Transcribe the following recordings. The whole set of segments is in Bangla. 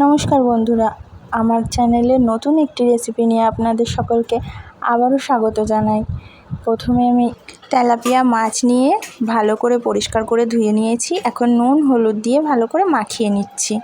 নমস্কার বন্ধুরা, আমার চ্যানেলে নতুন একটি রেসিপি নিয়ে আপনাদের সকলকে আবারও স্বাগত জানাই। প্রথমে আমি তেলাপিয়া মাছ নিয়ে ভালো করে পরিষ্কার করে ধুয়ে নিয়েছি। এখন নুন, হলুদ দিয়ে ভালো করে মাখিয়ে নিচ্ছি।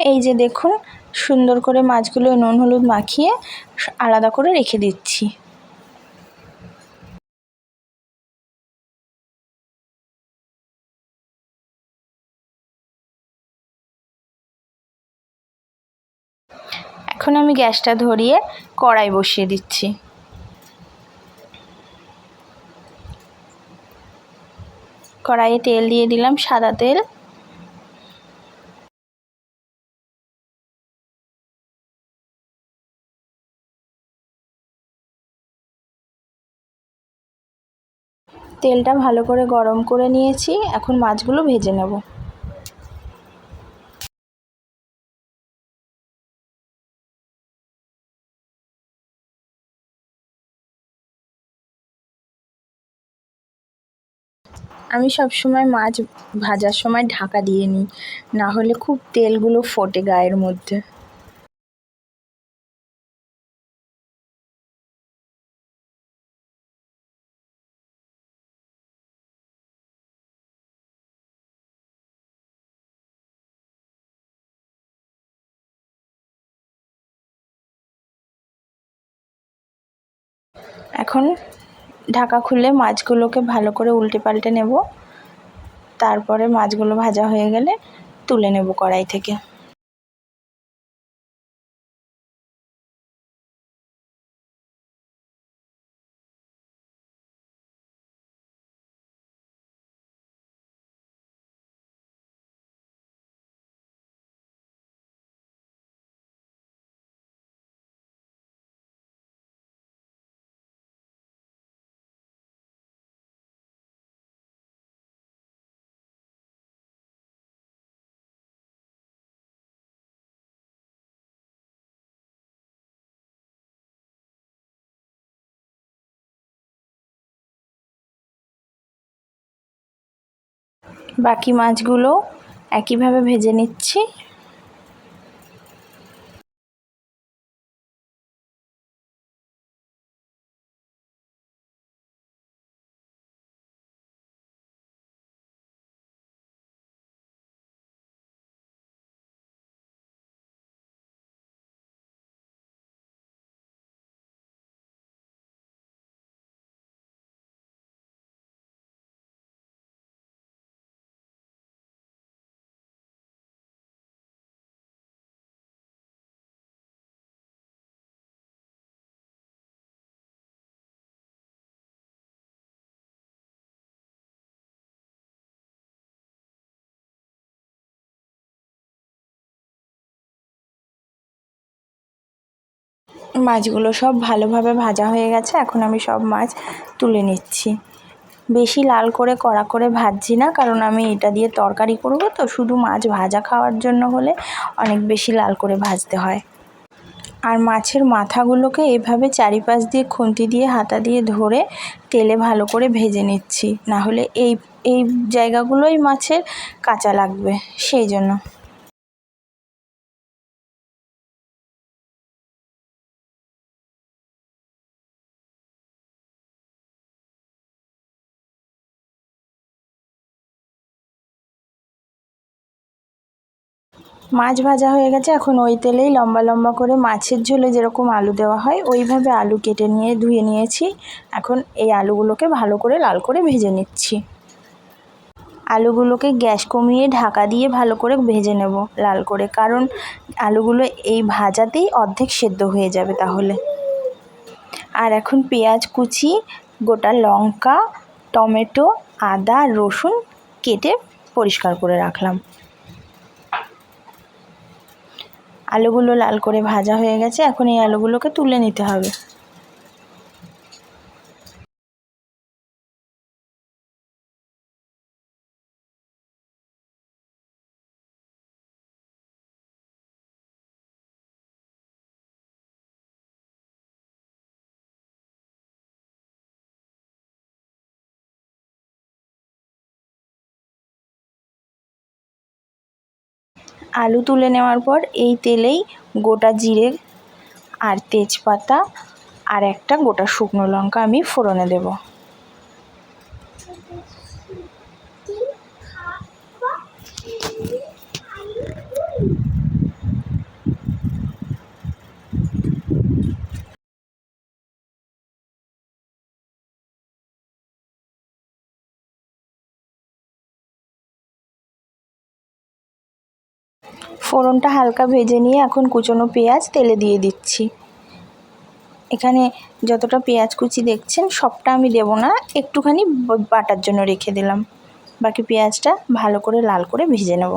এই যে দেখুন, সুন্দর করে মাছগুলো নুন হলুদ মাখিয়ে আলাদা করে রেখে দিচ্ছি। এখন আমি গ্যাসটা ধরিয়ে কড়াই বসিয়ে দিচ্ছি। কড়াইয়ে তেল দিয়ে দিলাম সাদা তেল। তেলটা ভালো করে গরম করে নিয়েছি, এখন মাছগুলো ভেজে নেব। আমি সব সময় মাছ ভাজার সময় ঢাকা দিয়ে নিই, না হলে খুব তেলগুলো ফোটে গায়ের মধ্যে। এখন ঢাকা খুলে মাছগুলোকে ভালো করে উল্টে পাল্টে নেব। তারপরে মাছগুলো ভাজা হয়ে গেলে তুলে নেব কড়াই থেকে। বাকি মাছগুলো একইভাবে ভেজে নিচ্ছি। মাছগুলো সব ভালোভাবে ভাজা হয়ে গেছে। এখন আমি সব মাছ তুলে নিচ্ছি। বেশি লাল করে, কড়া করে ভাজছি না, কারণ আমি এটা দিয়ে তরকারি করব তো, শুধু মাছ ভাজা খাওয়ার জন্য হলে অনেক বেশি লাল করে ভাজতে হয়। আর মাছের মাথাগুলোকে এভাবে চারিপাশ দিয়ে খুন্তি দিয়ে, হাতা দিয়ে ধরে তেলে ভালো করে ভেজে নিচ্ছি। না হলে এই এই জায়গাগুলোই মাছের কাঁচা লাগবে, সেই জন্য। মাছ ভাজা হয়ে গেছে। এখন ওই তেলেই লম্বা লম্বা করে মাছের ঝোলে যেরকম আলু দেওয়া হয়, ওইভাবে আলু কেটে নিয়ে ধুয়ে নিয়েছি। এখন এই আলুগুলোকে ভালো করে লাল করে ভেজে নিচ্ছি। আলুগুলোকে গ্যাস কমিয়ে ঢাকা দিয়ে ভালো করে ভেজে নেব লাল করে, কারণ আলুগুলো এই ভাজাতেই অর্ধেক সেদ্ধ হয়ে যাবে তাহলে। আর এখন পেঁয়াজ কুচি, গোটা লঙ্কা, টমেটো, আদা, রসুন কেটে পরিষ্কার করে রাখলাম। আলুগুলো লাল করে ভাজা হয়ে গেছে এখন এই আলুগুলোকে তুলে নিতে হবে। আলু তুলে নেওয়ার পর এই তেলেই গোটা জিরে আর তেজপাতা আর একটা গোটা শুকনো লঙ্কা আমি ফোড়নে দেব। ফোড়নটা হালকা ভেজে নিয়ে এখন কুচনো পেঁয়াজ তেলে দিয়ে দিচ্ছি। এখানে যতটা পেঁয়াজ কুচি দেখছেন, সবটা আমি দেব না, একটুখানি বাটার জন্য রেখে দিলাম। বাকি পেঁয়াজটা ভালো করে লাল করে ভেজে নেব।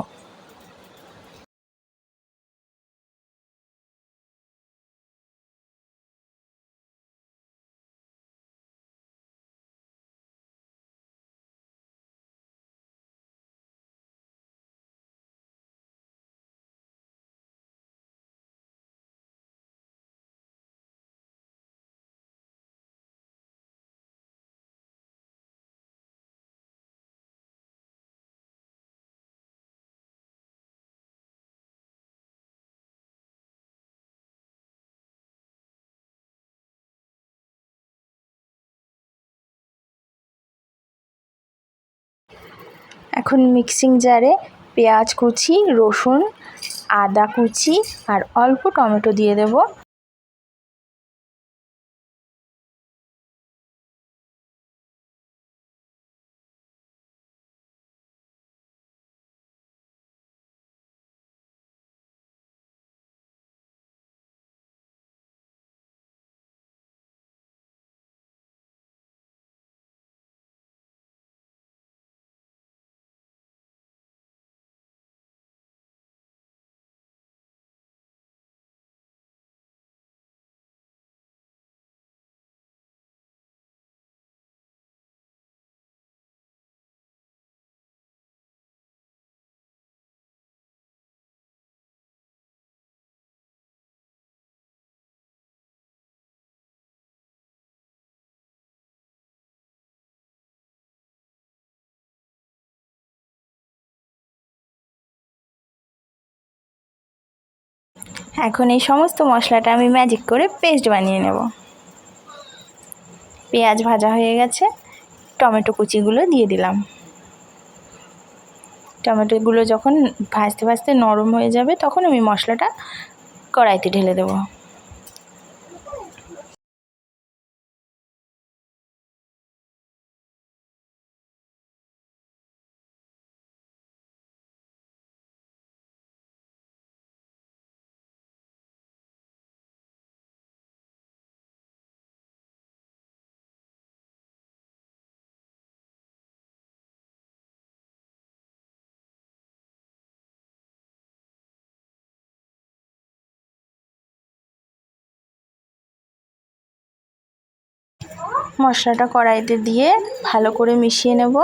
এখন মিক্সিং জারে পেঁয়াজ কুচি রসুন আদা কুচি আর অল্প টমেটো দিয়ে দেব। এখন এই সমস্ত মশলাটা আমি ম্যাজিক করে পেস্ট বানিয়ে নেব। পেঁয়াজ ভাজা হয়ে গেছে, টমেটো কুচিগুলো দিয়ে দিলাম। টমেটোগুলো যখন ভাজতে ভাজতে নরম হয়ে যাবে, তখন আমি মশলাটা কড়াইতে ঢেলে দেবো। মশলাটা কড়াইতে দিয়ে ভালো করে মিশিয়ে নেব।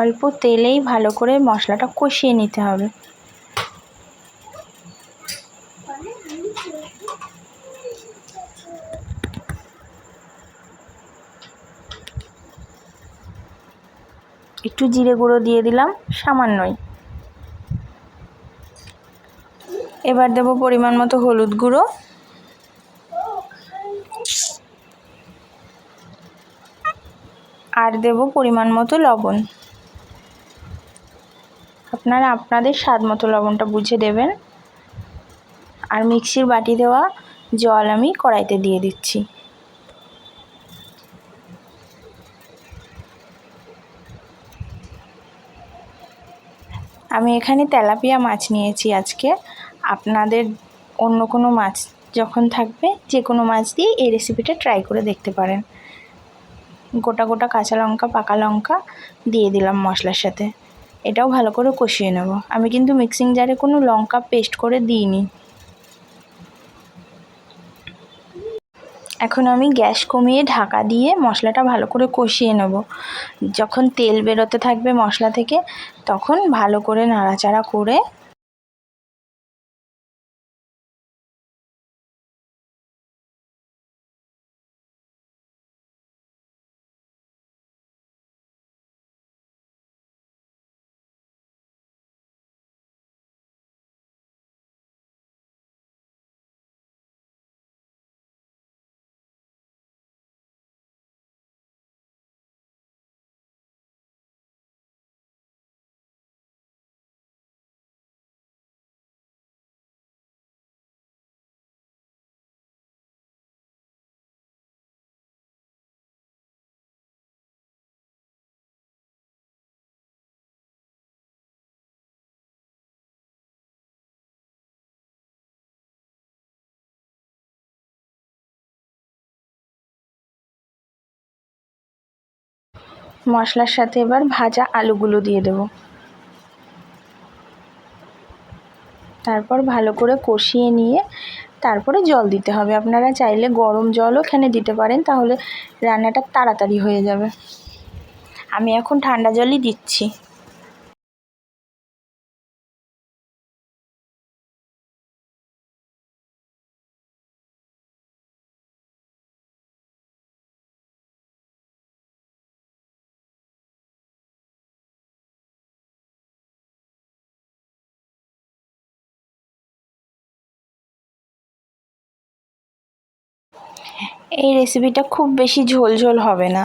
অল্প তেলেই ভালো করে মশলাটা কষিয়ে নিতে হবে। একটু জিরে গুঁড়ো দিয়ে দিলাম, সামান্যই। এবার দেব পরিমাণ মতো হলুদ গুঁড়ো। আর দেব পরিমাণ মতো লবণ। আপনারা আপনাদের স্বাদ মতো লবণটা বুঝে দেবেন। আর মিক্সির বাটি দেওয়া জল আমি কড়াইতে দিয়ে দিচ্ছি। আমি এখানে তেলাপিয়া মাছ নিয়েছি আজকে। আপনাদের অন্য কোনো মাছ যখন থাকবে যে কোনো মাছ দিয়ে এই রেসিপিটা ট্রাই করে দেখতে পারেন। গোটা গোটা কাঁচা লঙ্কা, পাকা লঙ্কা দিয়ে দিলাম মশলার সাথে। এটাও ভালো করে কষিয়ে নেব। আমি কিন্তু মিক্সিং জারে কোনো লঙ্কা পেস্ট করে দিইনি। এখন আমি গ্যাস কমিয়ে ঢাকা দিয়ে মশলাটা ভালো করে কষিয়ে নেব। যখন তেল বেরোতে থাকবে মশলা থেকে, তখন ভালো করে নাড়াচাড়া করে মশলার সাথে এবার ভাজা আলুগুলো দিয়ে দেব। তারপর ভালো করে কষিয়ে নিয়ে তারপরে জল দিতে হবে। আপনারা চাইলে গরম জলও এখানে দিতে পারেন, তাহলে রান্নাটা তাড়াতাড়ি হয়ে যাবে। আমি এখন ঠান্ডা জলই দিচ্ছি। এই রেসিপিটা খুব বেশি ঝোল ঝোল হবে না।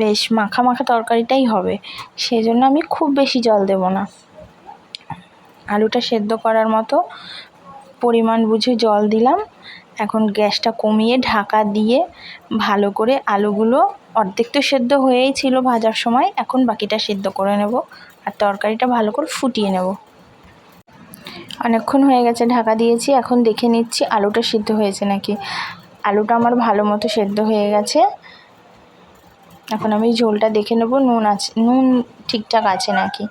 বেশ মাখা মাখা তরকারিটাই হবে। সেই জন্য আমি খুব বেশি জল দেব না। আলুটা সেদ্ধ করার মতো পরিমাণ বুঝে জল দিলাম। এখন গ্যাসটা কমিয়ে ঢাকা দিয়ে ভালো করে আলুগুলো অর্ধেক তো সেদ্ধ হয়েই ছিল ভাজার সময়, এখন বাকিটা সেদ্ধ করে নেব আর তরকারিটা ভালো করে ফুটিয়ে নেব। অনেকক্ষণ হয়ে গেছে, ঢাকা দিয়েছি। এখন দেখে নিচ্ছি আলুটা সিদ্ধ হয়েছে নাকি। আলুটা আমার ভালো মতো সেদ্ধ হয়ে গেছে। এখন আমি ঝোলটা দেখে নেব, নুন আছে, নুন ঠিকঠাক আছে নাকি?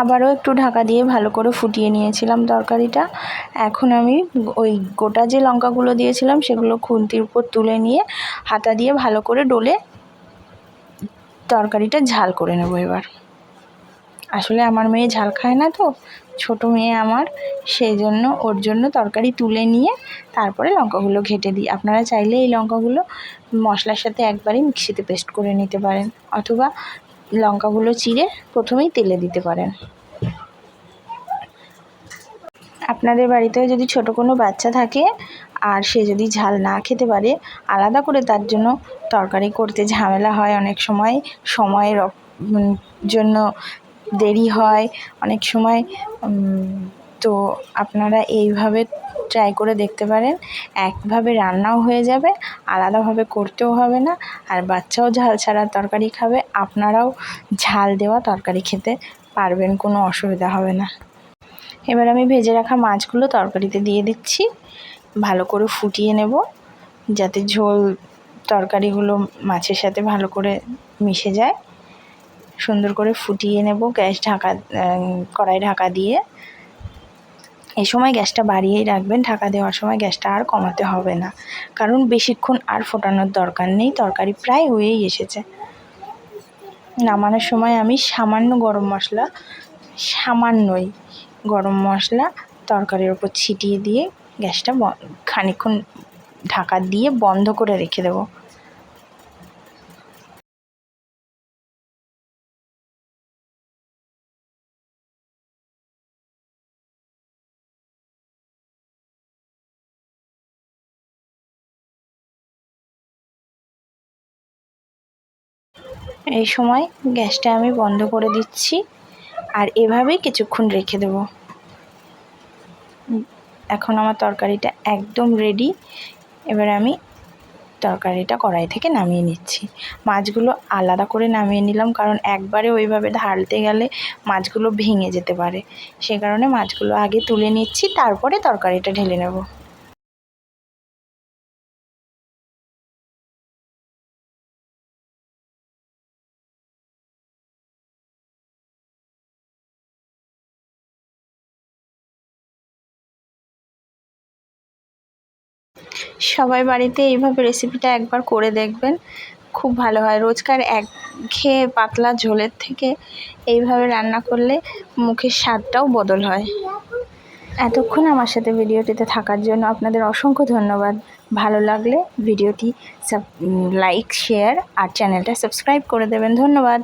আবারও একটু ঢাকা দিয়ে ভালো করে ফুটিয়ে নিয়েছিলাম তরকারিটা। এখন আমি ওই গোটা যে লঙ্কাগুলো দিয়েছিলাম, সেগুলো খুন্তির উপর তুলে নিয়ে হাতা দিয়ে ভালো করে ডলে তরকারিটা ঝাল করে নেব এবার। আসলে আমার মেয়ে ঝাল খায় না তো, ছোট মেয়ে আমার, সেই জন্য ওর জন্য তরকারি তুলে নিয়ে তারপরে লঙ্কাগুলো ঘেটে দিই। আপনারা চাইলে এই লঙ্কাগুলো মশলার সাথে একবারই মিক্সিতে পেস্ট করে নিতে পারেন, অথবা লঙ্কাগুলো চিড়ে প্রথমেই তেলে দিতে পারেন। আপনাদের বাড়িতেও যদি ছোট কোনো বাচ্চা থাকে আর সে যদি ঝাল না খেতে পারে, আলাদা করে তার জন্য তরকারি করতে ঝামেলা হয় অনেক সময়, সময়ের জন্য দেরি হয় অনেক সময়। তো আপনারা এইভাবে ট্রাই করে দেখতে পারেন। একভাবে রান্নাও হয়ে যাবে, আলাদাভাবে করতেও হবে না। আর বাচ্চাও ঝাল ছাড়া তরকারি খাবে, আপনারাও ঝাল দেওয়া তরকারি খেতে পারবেন, কোনো অসুবিধা হবে না। এবার আমি ভেজে রাখা মাছগুলো তরকারিতে দিয়ে দিচ্ছি। ভালো করে ফুটিয়ে নেব, যাতে ঝোল তরকারিগুলো মাছের সাথে ভালো করে মিশে যায়। সুন্দর করে ফুটিয়ে নেব গ্যাস ঢাকা কড়াই ঢাকা দিয়ে। এই সময় গ্যাসটা বাড়িয়েই রাখবেন, ঢাকা দেওয়ার সময় গ্যাসটা আর কমাতে হবে না। কারণ বেশিক্ষণ আর ফোটানোর দরকার নেই, তরকারি প্রায় হয়েই এসেছে। নামানোর সময় আমি সামান্য গরম মশলা, সামান্যই গরম মশলা তরকারির ওপর ছিটিয়ে দিয়ে গ্যাসটা খানিক্ষণ ঢাকা দিয়ে বন্ধ করে রেখে দেবো। এই সময় গ্যাসটা আমি বন্ধ করে দিচ্ছি আর এভাবেই কিছুক্ষণ রেখে দেব। এখন আমার তরকারিটা একদম রেডি এবার আমি তরকারিটা কড়াই থেকে নামিয়ে নিচ্ছি। মাছগুলো আলাদা করে নামিয়ে নিলাম কারণ একবারে ওইভাবে ঢালতে গেলে মাছগুলো ভেঙে যেতে পারে। সে কারণে মাছগুলো আগে তুলে নিচ্ছি, তারপরে তরকারিটা ঢেলে নেব। সবাই বাড়িতে এইভাবে রেসিপিটা একবার করে দেখবেন, খুব ভালো হয়। রোজকার এক খেয়ে পাতলা ঝোলের থেকে এইভাবে রান্না করলে মুখের স্বাদটাও বদল হয়। এতক্ষণ আমার সাথে ভিডিওটিতে থাকার জন্য আপনাদের অসংখ্য ধন্যবাদ। ভালো লাগলে ভিডিওটি লাইক শেয়ার আর চ্যানেলটা সাবস্ক্রাইব করে দেবেন। ধন্যবাদ।